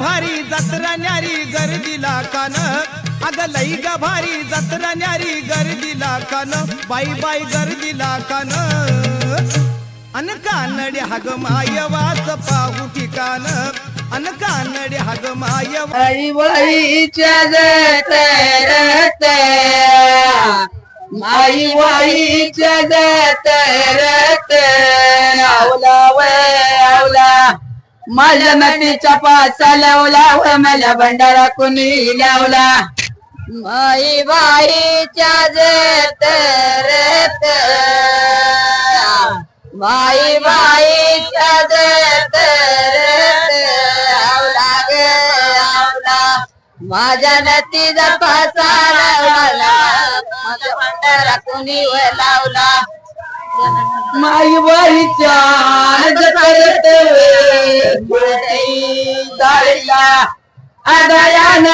भारी जत्रा न्यारी गर्दीला कान. अग लई ग भारी जत्रा न्यारी गर्दीला कान. बाई बाई गर्दीला कान. अन कानडे हाग मायवाच पाहू ठिकाण. अन कानडे हग मायवा आई वाईच्या जतरत माई वाईच्या जतरत आवला वय आवला. माझ्या नदीच्या पासा लावला व मला भंडारा कुणी लावला. माई बाईच्या तर माई बाईच्या जतरत आवला ग आवला. माझ्या नतीचा पासा लावला. माझा भंडारा कुणी व लावला. माई बाईच्या जतरत जाळीला. आदायान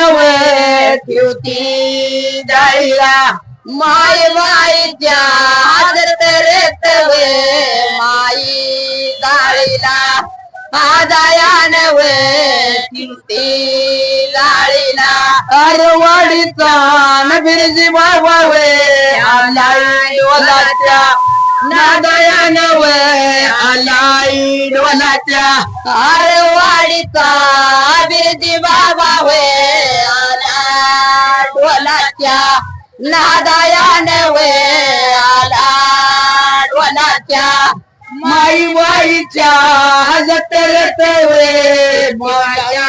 ठेवती जाळीला. माय बाईच्या जतरत वे माई जाळीला. आदायान व ठेवती जाळीला. अरवाडीचा नबिरजी बाबा वे आलाई ओलाच्या नादयान वे आलाई डोलाच्या अरवाडीचा बिरजी बाबा वे आला डोलाच्या नादयान वे आला डोलाच्या माई बाईच्या जतरत वे माया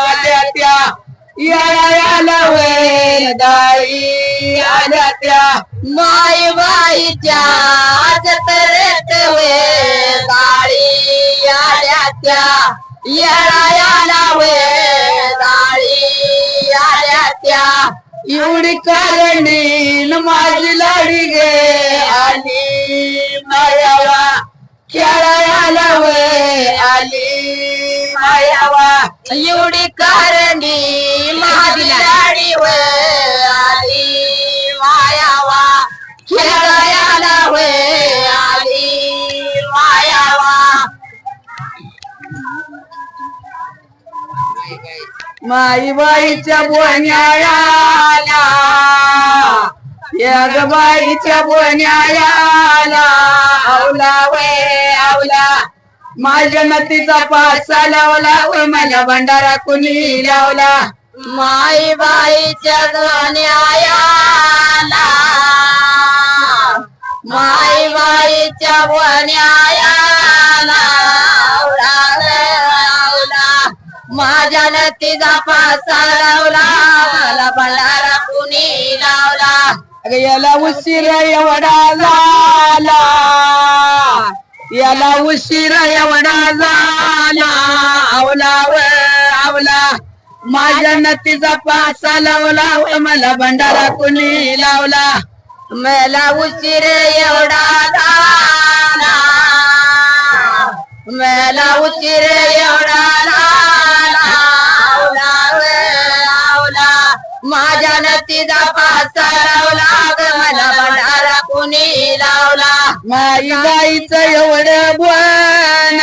आल्या त्या याला वे दाई आल्या त्या माई बाईच्या जतरत वे दाळी आल्या त्या याला वे दाळी आल्या त्या एवढी कारणीन माझी लाडी गे. आली मायावा खेळायला वे आली मायावा. एवढी कारणी माझी लाडी वे आली मायावा. खेळायला वे आली मायावा. माई बाईच्या बोन्याला यग बाईच्या बोन्याला आवला वे आवला. माझ्या नतीचा पासा लावला व मला भंडारा कुणी लावला. माई बाईच्या बोन्याला माई बाईच्या बोन्याला आवला. वे माझ्या नतीचा पासा लावला मला भंडारा कुणी लावला. अगं याला उशीर एवढा झाला. याला उशीर एवढा झाला. आवला व आवला. माझ्या नतीचा पासा लावला व मला भंडारा कुणी लावला. मला उशीर एवढा झाला. मला उशीर एवढा झाला. आवला वे माझ्या नतीचा पासा लावला. मला भंडारा कुणी लावला? माई बाईच एवढं बोन.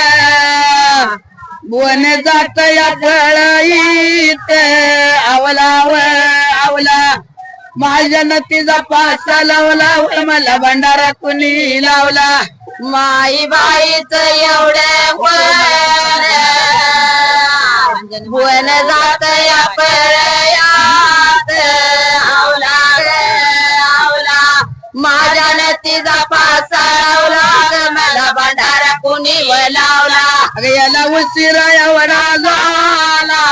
बोन जात या फळीत आवला व आवला. माझ्या नतीचा पासा लावला व मला भंडारा कुणी लावला? माई बाईच एवढे वन जात या पळयात माझ्या नतीचा पासा लावला ग मला भंडारा कुणी लावला? अगं याला उशिरा एवढा झाला.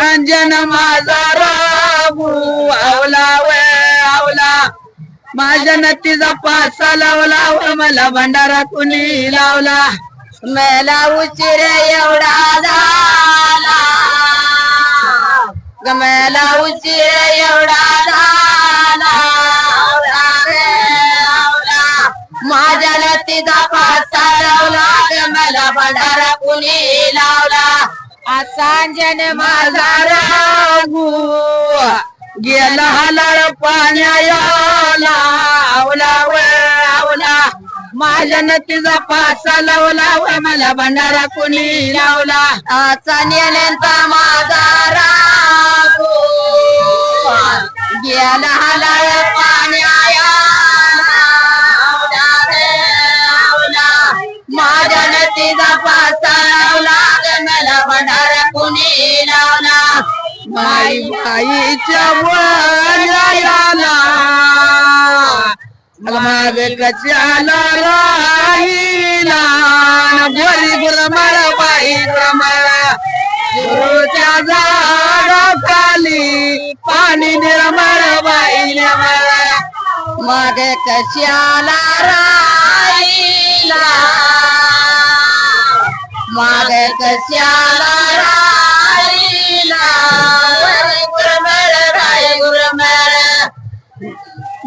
अंजन माझा राबू आवला व आवला. माझ्या नतीचा पासा लावला व मला भंडारा कुणी लावला? मला उशीर एवढा झाला. ग मला उशीर एवढा झाला माझ्या नतीचा पासा लावला मला भंडारा कुणी लावला? सांजन माझा रागू गेला हलाळ पाण्याला आवला व माझ्या नतीचा पासा लावला व मला भंडारा कुणी लावला? आचा नेल्यांचा माझा रागो गेला हलाळ पाण्याया माई बाईच्या वयाला माग कशाला राहिला? बोरी गुरमळ बाई गुरमळ. सुरूच्या झाडाखाली पाणी निर्मळ बाई निर्मळ. माग कशाला राहिला? माग कशाला राहिला?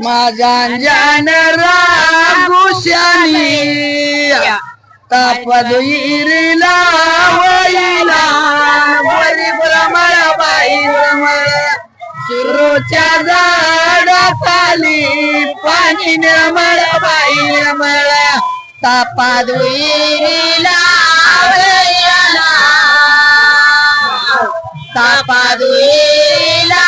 माझा जान रागुशानी तापदुईरीला वैला. बरी ब्रमळ बाई ब्रमळ सुरूच्या झाडाखाली पाणी निर्मळ बाई निर्मळ. तापादुईरीला वैला. तापादुईला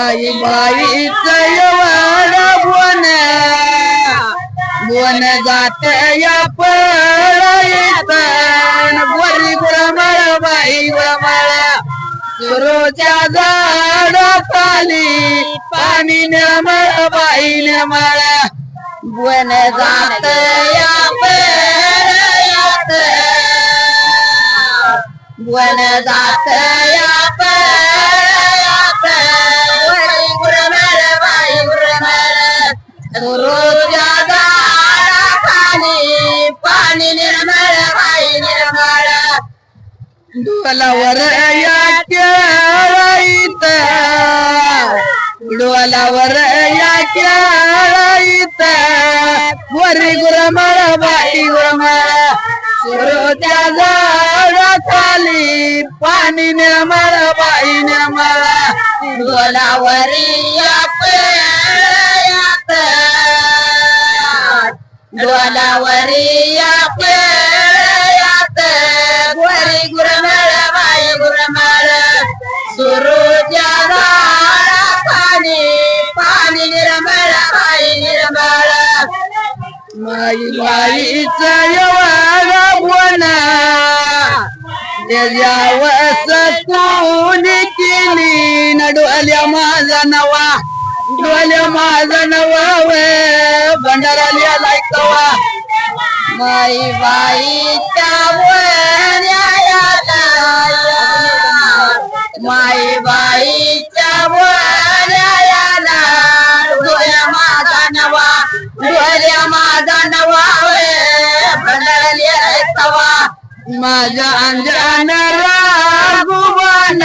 माई बाई एवढ बोन बोन जात या पळत बोरी गुरमळ बाई गुरमळ सुरूच्या झाडाखाली पाणी निर्मळ बाई निर्मळ बन जात या पेरयात बन जात या पेरयात आई माईचा एवढा बोन त्याच्यावर कोणी केली न डोल्या माझा नवा. डोल्या माझा नवा वे भंडाराला लायकवा. माई बाईच्या वण्याला माई बाईच्या वण्याला माझा अंजन राघुवन.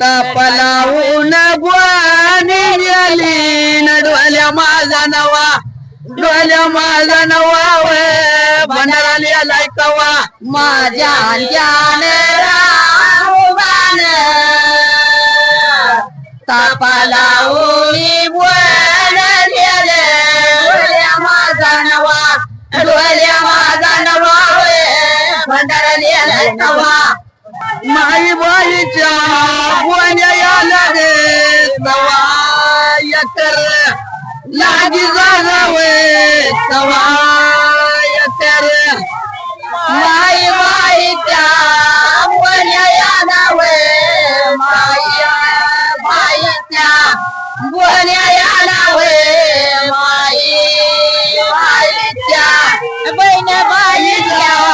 तपलावून ग्वानी गेली डोल्या माझा नवा डोल्या माझा नवा वे. भंडाराली आलाय कवा माझ्या अंजन राघुवन. तपलावून ग्वान माझा नवा डोल्या माझा माई बाईच्या गोण्या रे तवा यकर. लागी जावे तवा यकर. माई बाईच्या गोण्या यालावे माया बाईच्या गोण्या यालावे माई बाईच्या बहीण बाईच्या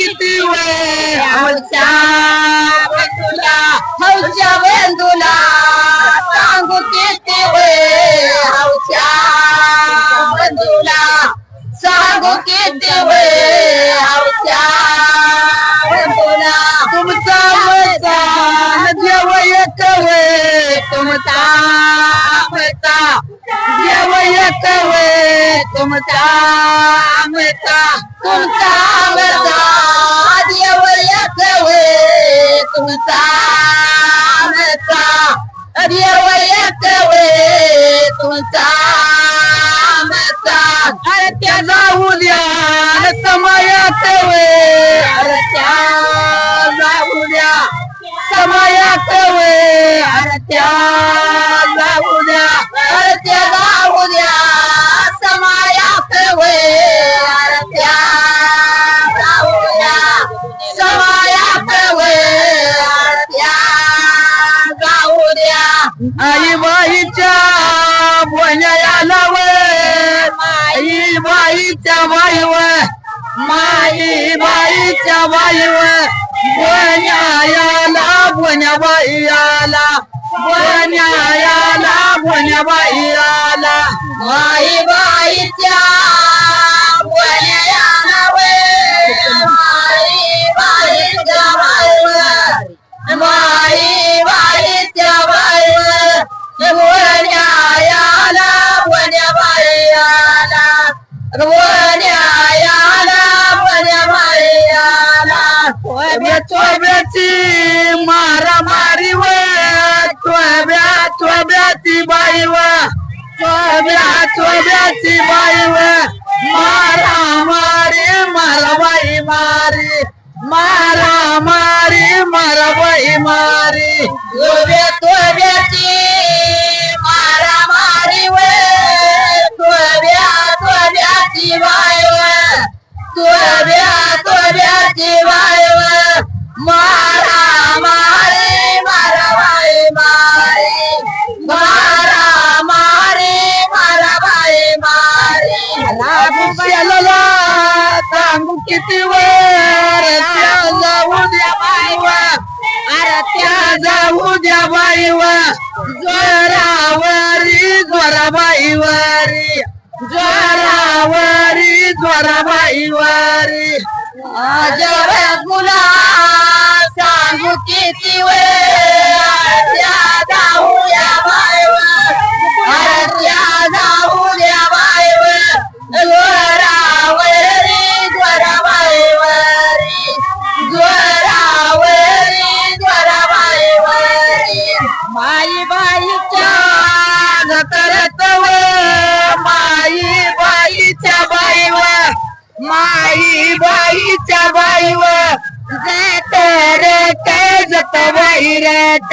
किती वेळ हौच्या बंधूला हौच्या बंधूला सांगू किती वेळ हौच्या बंधूला सांगू किती वेळ हौच्या बंधूला तुमचा मता देव एक वेळ तुमचा मता एक वेळ तुमचा मता तुमचा मता देव एक तुमचा मता अरे त्या जाऊ द्या समयात वे अरे त्या जाऊ द्या समयात वे अरे त्या आई बाईच्या बोल्याला आई बाईच्या बाईवर माई बाईच्या बाईवर बोन्याला बोन्या बाई आला बोन्याला बोन्या बाई आला माई बाईच्या बोन्याला बाई आला बोन्याला बोन्या बाई आला चोब्याची मारा मारी व चोब्या चोब्याची बाई व चोब्या चोब्याची बाई व मारा मारी मारा बाई मारी. मारा मारी मारा बाई मारी चोब्या चोब्याची मारा मारी व चोब्या चोब्याची बाई व. तोब्या तोब्याची बायव मारा मारे मारा बाई मारे. मारा मारे मारा बाई मारे. लागू सांगू किती वर जाऊ द्या बाईवर. जोरावरी जोराबाईवरी. जोरावरी जोराबाईवरी. माझ्या मुला सांगू किती वेळ. जाऊ या बाईवर. जाऊ द्या बाईवर. बाईरत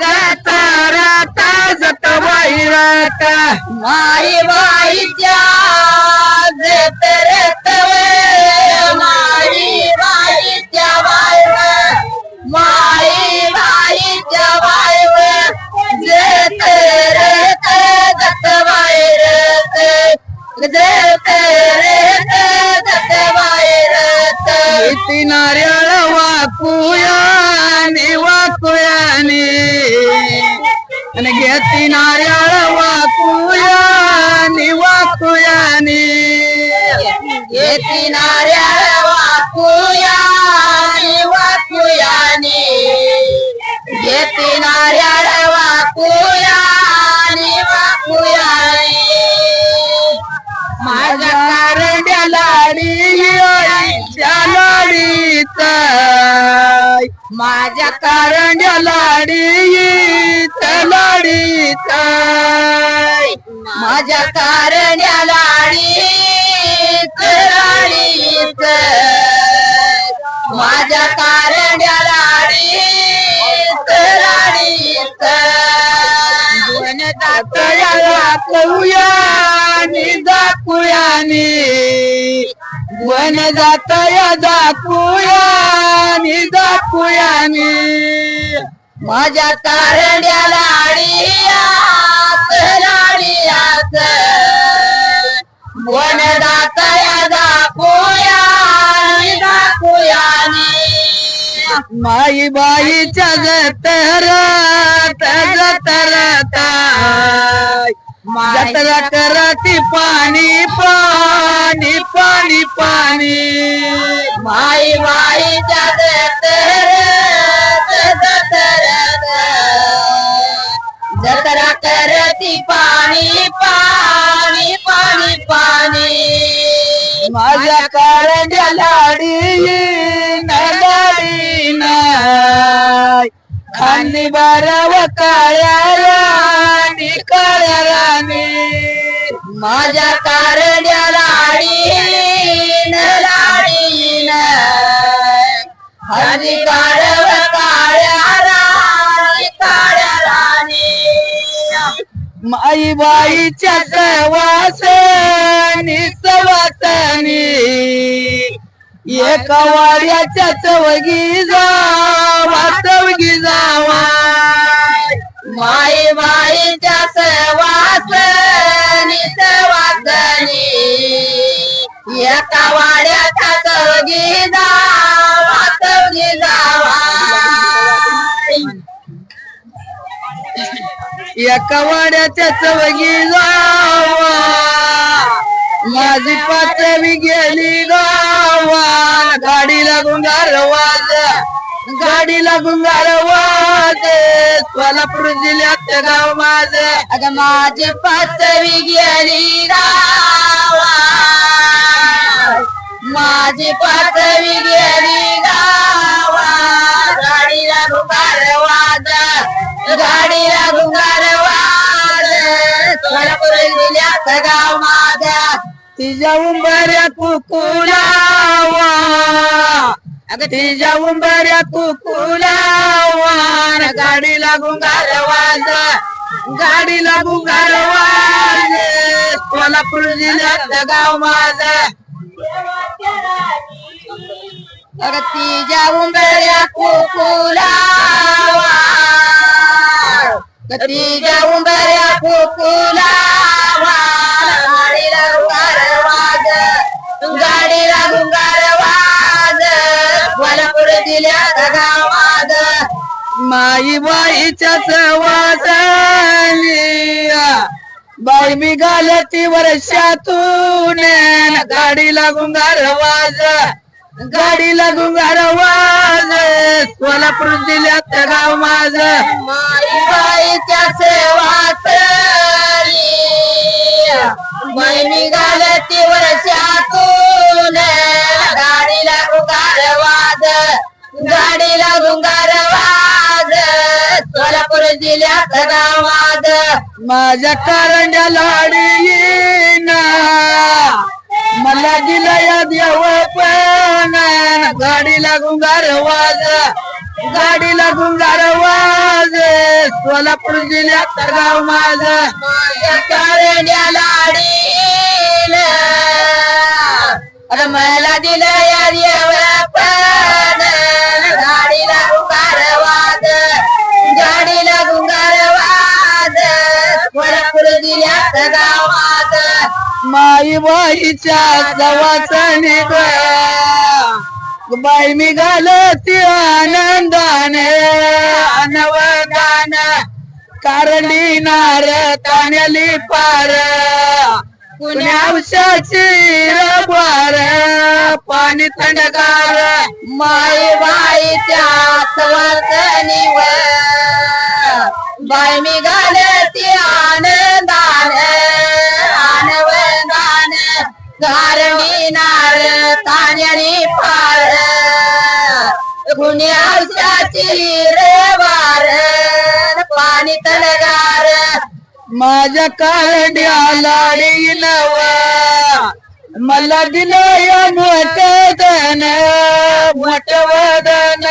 जात रत जत बाईरत माई माझ्या कारड्या लाडी लाडीत माझ्या कारण्या लाडी लाडीत माझ्या कारण्या लाडी लाडीत दोन दातळ्याला कळूया दाखूयानी वन जातया दाखूयानी दाखूयानी माझ्या कारड्याला लाडियात लाडियात वन दातया दाखूयानी दाखू माई बाईच्या जतर जतरता जत्रा करती पाणी पाणी पाणी पाणी. माई बाईच्या जतर जत्रा करती पाणी पाणी पाणी पाणी. माझ्या कारंड्या लाडी लाडी नाय आणि बाराव काळ्या राणी काळ्या राणी. माझ्या कारण्या लाडीन लाडीन हरी कारव काळ्या राणी काळ्या राणी. माई बाईच्या सवासनी सवासनी एका वाड्याच्या चवगी जावा चवगी जावा. माई माईच्या सवासनी सवासनी एका वाड्याच्या चवगी जावा चवगी जावा. एका वाड्याच्या चवगी जावा. माझी पाचवी गेली गावा गाडीला गुंगार वाज गाडीला गुंगार वाज सोलापूर जिल्ह्यात गाव माझ. अगं माझी पाचवी गेली गावा माझी पाचवी गेली गावा गाडीला गुंगार वाज गाडीला गुंगार वाज सोलापूर जिल्ह्यात गाव माझा. तिच्या उंबऱ्या कुकुलावा अगं तिच्या उंबऱ्या कुकुलावा गाडीला गुंगार वाज गाडीला गुंगार वाज. सोलापूर जिल्ह्यात गाव माझा. अगं तिच्या उंबऱ्या कुकुलावा तिच्या उंबऱ्या कुकुलावा माई बाईच्या वाजली बाई मी घालती वर्षातून. गाडीला गुंगार वाज गाडीला गुंगार वाज सोलापूर जिल्ह्यात गाव माझ. माई बाईच्या सेवात बाई मी घालती वर्षातून. गाडीला गुंगार वाज गाडीला गुंगार वाज सोलापूर जिल्ह्यात गावात माझ्या कारंड्या लाडी मला दिला या देव पण गाडीला गुंगार वाज गाडीला गुंगार वाज. सोलापूर जिल्ह्यात गाव माझ. कारंड्या लाडी अरे मला दिला या देव पण गाडीला सोलापूर जिल्ह्यात माई बाईच्या सवासनी बाई मी घालती आनंदाने. अनवदान. कारली नार ताण्याली पार. पुण्यावशाची रबार पाणी थंडगार. माई बाईच्या सवासनीवर बाय मी घालती आनंदान आनवदान गारणी नार तान्यानी पार गुन्ह्याची रेवार पाणी तलगार. माझ्या कालड्या लाडी नवा मला दिलं या मोठ दन मोठ वदन.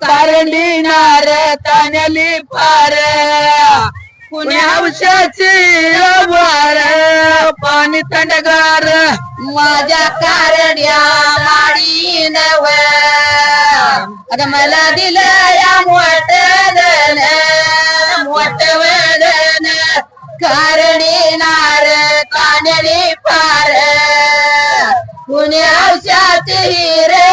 कारंडी नार ताण्याली पार पुण्यावशाची वार पाणी थंडगार. माझ्या कारड्या लाडी नव. अगं मला दिलं या मोठ दन मोठ वदन. कारणी नार कानडी पार पुण्यावशाची हिरे